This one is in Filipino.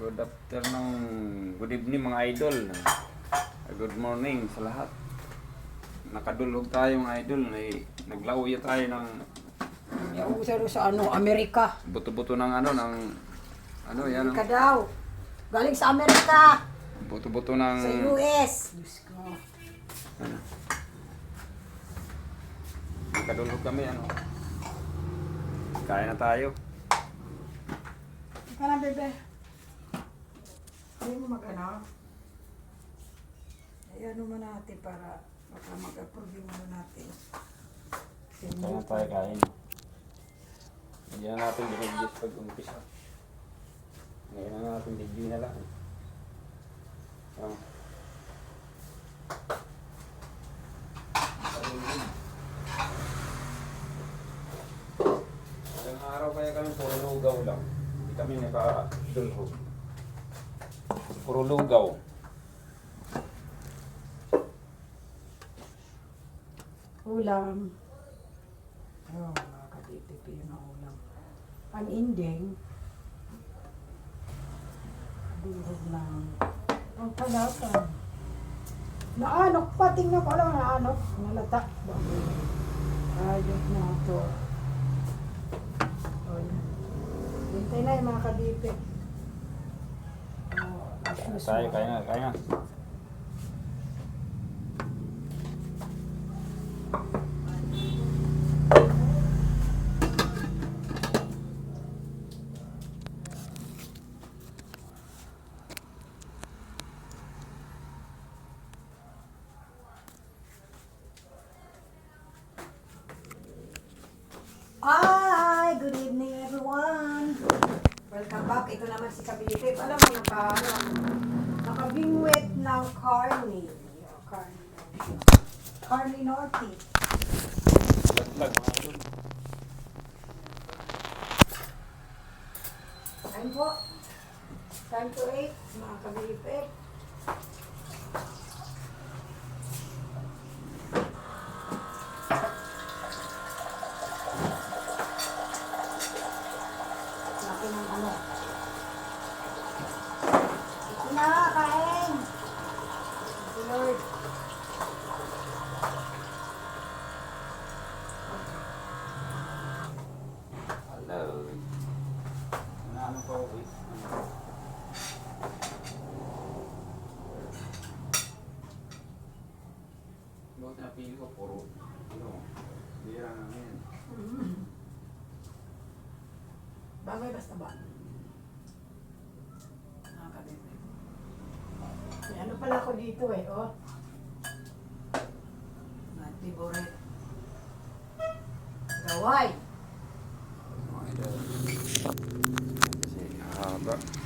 Good afternoon, good evening mga idol. Good morning sa lahat. Nakadulog tayo mga idol. Ay, naglauya tayo ng Yung uso sa ano, Amerika. buto-buto ng ano, ng ano yan. Amerika daw. Galing sa Amerika. Buto-buto ng Sa US. Diyos ko. ano. Nakadulog kami ano. Kaya na tayo. Ika na, bebe. Hindi mo mag-ano. Ay, ano man natin para baka mag-approve yung ano natin. Kaya na tayo kain. Hindi na natin binigis pag umpisa. Ngayon na natin video na lang. Oh. Ilang araw kaya kami puro lugaw lang. Hindi kami nakadulhog. Puro lugaw. Ulam. Oh, mga kaditip yun ang ulam. Ang ending, durog ng ang kalatan. Naanok pa, tingnan ko lang, naanok. Nalata. Ayos na ito. Hintay na yung mga kadipit. Oh, excuse Tayo, me. kaya na, kaya na. Hi! Good evening everyone! Welcome back. Ito naman si Kabitip. Alam mo, naka, ano, nakabingwit ng Carly. Yeah, Carly. Carly Norty. Laglag. Time po. Time to eat, mga Kabitip. Laki ng ano. Ito na, kain! Thank you, Lord. Hello. Ano po. Bakit napili ko puro, ano, bira namin. Bagay basta ba? Pala ako dito eh, oh. My favorite. Gaway. Kasi haba.